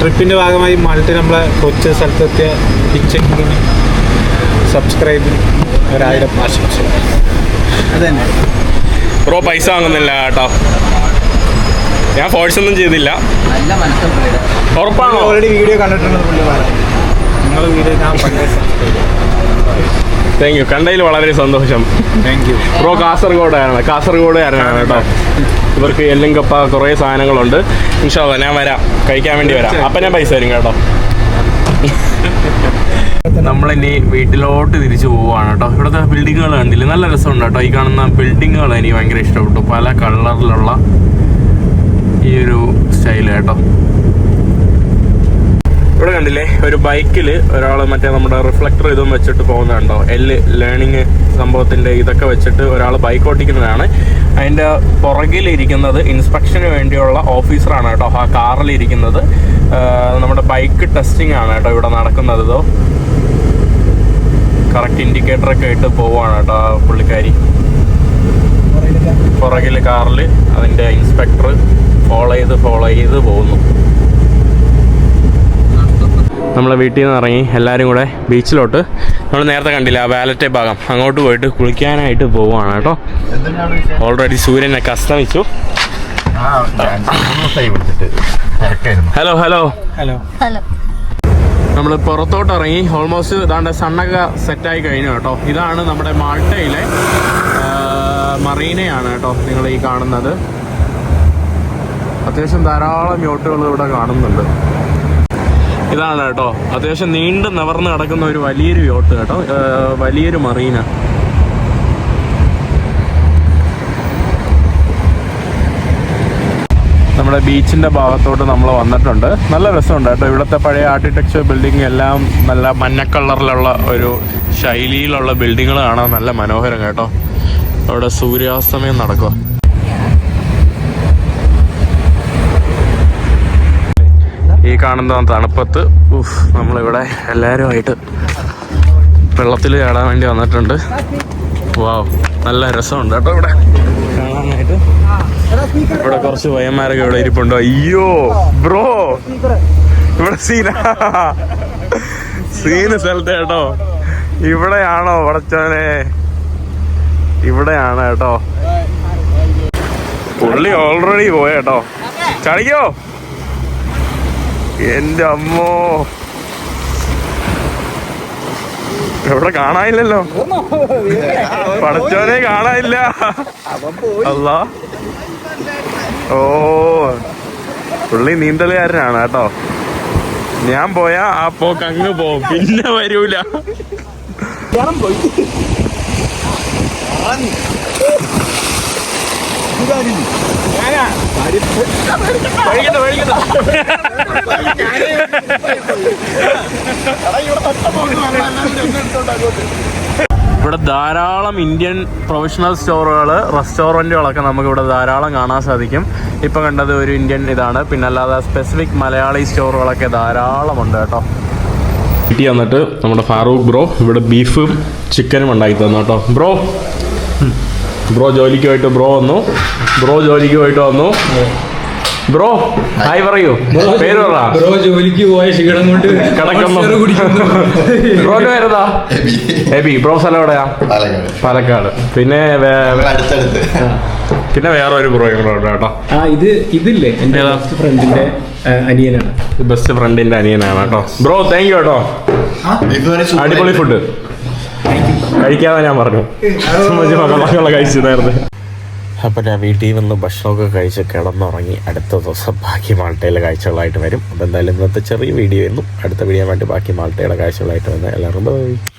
ട്രിപ്പിന്റെ ഭാഗമായി മാൾട്ടയിൽ നമ്മളെ കൊച്ചു സ്ഥലത്തെത്തിയ കിച്ചൺ സബ്സ്ക്രൈബിന് ഒരായിരം ആശംസ ബ്രോ പൈസ വാങ്ങുന്നില്ല കേട്ടോ. ഞാൻ ഫോഴ്സ് ഒന്നും ചെയ്തില്ല. ഉറപ്പാണോ? ഓൾറെഡി വീഡിയോ കണ്ടിട്ടുണ്ട് നിങ്ങൾ വീഡിയോ ഞാൻ താങ്ക് യു കണ്ടതിൽ വളരെ സന്തോഷം. താങ്ക് യു ബ്രോ കാസർഗോഡ് കാസർഗോഡുകാരനാണ് കേട്ടോ. ഇവർക്ക് എല്ലും കപ്പ കുറേ സാധനങ്ങളുണ്ട്. ഇൻഷാല്ല ഞാൻ വരാം. കഴിക്കാൻ വേണ്ടി വരാം. അപ്പം ഞാൻ പൈസ തരും കേട്ടോ. നമ്മളിനി വീട്ടിലോട്ട് തിരിച്ചു പോവുകയാണ് കേട്ടോ. ഇവിടുത്തെ ബിൽഡിങ്ങുകൾ കണ്ടില്ലേ? നല്ല രസമുണ്ട് കേട്ടോ. ഈ കാണുന്ന ബിൽഡിങ്ങുകൾ എനിക്ക് ഭയങ്കര ഇഷ്ടപ്പെട്ടു. പല കളറിലുള്ള ഈ ഒരു സ്റ്റൈൽ കേട്ടോ. ഇവിടെ കണ്ടില്ലേ? ഒരു ബൈക്കിൽ ഒരാൾ മറ്റേ നമ്മുടെ റിഫ്ലക്ടർ ഇതും വെച്ചിട്ട് പോകുന്നുണ്ടോ എൽ ലേണിംഗ് സംഭവത്തിന്റെ ഇതൊക്കെ വെച്ചിട്ട് ഒരാൾ ബൈക്ക് ഓടിക്കുന്നതാണ്. അതിന്റെ പുറകിലിരിക്കുന്നത് ഇൻസ്പെക്ഷന് വേണ്ടിയുള്ള ഓഫീസറാണ് കേട്ടോ. ആ കാറിൽ ഇരിക്കുന്നത് നമ്മുടെ ബൈക്ക് ടെസ്റ്റിംഗ് ആണ് കേട്ടോ ഇവിടെ നടക്കുന്നത് കറക്റ്റ് ഇൻഡിക്കേറ്റർ ഒക്കെ ഇട്ട് പോവാണ് കേട്ടോ ആ പുള്ളിക്കാരി. പുറകിൽ കാറിൽ അതിന്റെ ഇൻസ്പെക്ടർ ഫോളോ ചെയ്ത് ഫോളോ ചെയ്ത് പോകുന്നു. നമ്മളെ വീട്ടിൽ നിന്ന് ഇറങ്ങി എല്ലാവരും കൂടെ ബീച്ചിലോട്ട്. നമ്മൾ നേരത്തെ കണ്ടില്ല ആ വാലറ്റേ ഭാഗം. അങ്ങോട്ട് പോയിട്ട് കുളിക്കാനായിട്ട് പോവുകയാണ് കേട്ടോ. ഓൾറെഡി സൂര്യനൊക്കെ അസ്തമിച്ചു ഹലോ ഹലോ ഹലോ നമ്മൾ പുറത്തോട്ട് ഇറങ്ങി ഓൾമോസ്റ്റ് ഇതാണ്ട് സണ്ണൊക്കെ സെറ്റായി കഴിഞ്ഞു കേട്ടോ. ഇതാണ് നമ്മുടെ മാൾട്ടയിലെ മറീനയാണ് കേട്ടോ നിങ്ങൾ ഈ കാണുന്നത്. അത്യാവശ്യം ധാരാളം യോട്ടുകൾ ഇവിടെ കാണുന്നുണ്ട്. ഇതാണ് കേട്ടോ. അത്യാവശ്യം നീണ്ടു നിവർന്ന് കിടക്കുന്ന ഒരു വലിയൊരു യോട്ട് കേട്ടോ. വലിയൊരു മറീന. നമ്മുടെ ബീച്ചിന്റെ ഭാഗത്തോട്ട് നമ്മൾ വന്നിട്ടുണ്ട്. നല്ല രസമുണ്ട് കേട്ടോ. ഇവിടുത്തെ പഴയ ആർക്കിടെക്ചർ ബിൽഡിംഗ് എല്ലാം നല്ല മഞ്ഞ കളറിലുള്ള ഒരു ശൈലിയിലുള്ള ബിൽഡിങ്ങുകൾ കാണാൻ നല്ല മനോഹരം കേട്ടോ. അവിടെ സൂര്യാസ്തമയം നടക്കുക. ഈ കാണുന്ന തണുപ്പത്ത് ഉഫ് നമ്മളിവിടെ എല്ലാവരുമായിട്ട് വെള്ളത്തിൽ ചാടാൻ വേണ്ടി വന്നിട്ടുണ്ട്. വാവ് നല്ല രസമുണ്ട് കേട്ടോ ഇവിടെ. ഇവിടെ കുറച്ച് പയ്യന്മാരൊക്കെ ഇവിടെ ഇരിപ്പുണ്ടോ? അയ്യോ ബ്രോ. ഇവിടെ സീന. സീന് സ്ഥലത്ത് കേട്ടോ. ഇവിടെയാണോ പടച്ചോനെ ഇവിടെയാണ് കേട്ടോ. പുള്ളി ഓൾറെഡി പോയ കേട്ടോ. ചളിക്കോ എന്റെ അമ്മോ. എവിടെ കാണാനില്ലല്ലോ. പടച്ചോനെ കാണാനില്ല. അല്ല ഓ. പുള്ളി നീന്തലുകാരനാണ് കേട്ടോ. ഞാൻ പോയാ ആ പോക്ക് അങ്ങ് പോവും. പിന്നെ വരൂല. ധാരാളം ഇന്ത്യൻ പ്രൊഫഷണൽ സ്റ്റോറുകൾ റെസ്റ്റോറന്റുകളൊക്കെ നമുക്ക് ഇവിടെ ധാരാളം കാണാൻ സാധിക്കും. ഇപ്പം കണ്ടത് ഒരു ഇന്ത്യൻ ഇതാണ്. പിന്നെ അല്ലാതെ സ്പെസിഫിക് മലയാളി സ്റ്റോറുകളൊക്കെ ധാരാളമുണ്ട് കേട്ടോ. വീട്ടിൽ വന്നിട്ട് നമ്മുടെ ഫാറൂഖ് ബ്രോ ഇവിടെ ബീഫും ചിക്കനും ഉണ്ടാക്കി തന്നു കേട്ടോ. ബ്രോ. ബ്രോ ജോലിക്ക് പോയിട്ട് ബ്രോ വന്നു. ബ്രോ ജോലിക്ക് പോയിട്ട് വന്നു ബ്രോ ഹായ് പറയൂ. പേര് പറ. ബ്രോ ജോലിക്ക് പോയ ക്ഷീണം കൊണ്ട് കിടക്കുന്നു. ബ്രോന്റെ എബി. ബ്രോ സ്ഥലം എവിടെയാ? പാലക്കാട്. പാലക്കാട്. പിന്നെ പിന്നെ വേറെ ഒരു ബ്രോ കേട്ടോ. ആ ഇത് ഇതില്ലേ? എന്റെ? ബെസ്റ്റ് ഫ്രണ്ടിന്റെ അനിയനാണ്. ബെസ്റ്റ് ഫ്രണ്ടിന്റെ അനിയനാണ് കേട്ടോ. ബ്രോ താങ്ക് യു കേട്ടോ. അടിപൊളി ഫുഡ് കഴിക്കാതെ ഞാൻ പറഞ്ഞു. കഴിച്ചു നേരത്തെ അപ്പം ഞാൻ വീട്ടിൽ വന്ന് ഭക്ഷണമൊക്കെ കഴിച്ച് കിടന്നുറങ്ങി അടുത്ത ദിവസം ബാക്കി മാൾട്ടയിലെ കാഴ്ചകളായിട്ട് വരും. അപ്പോൾ എന്തായാലും ഇന്നത്തെ ചെറിയ വീഡിയോ ആയിരുന്നു. അടുത്ത വീഡിയോ വേണ്ടി ബാക്കി മാൾട്ടയുടെ കാഴ്ചകളായിട്ട് വന്ന് എല്ലാവരും ബൈ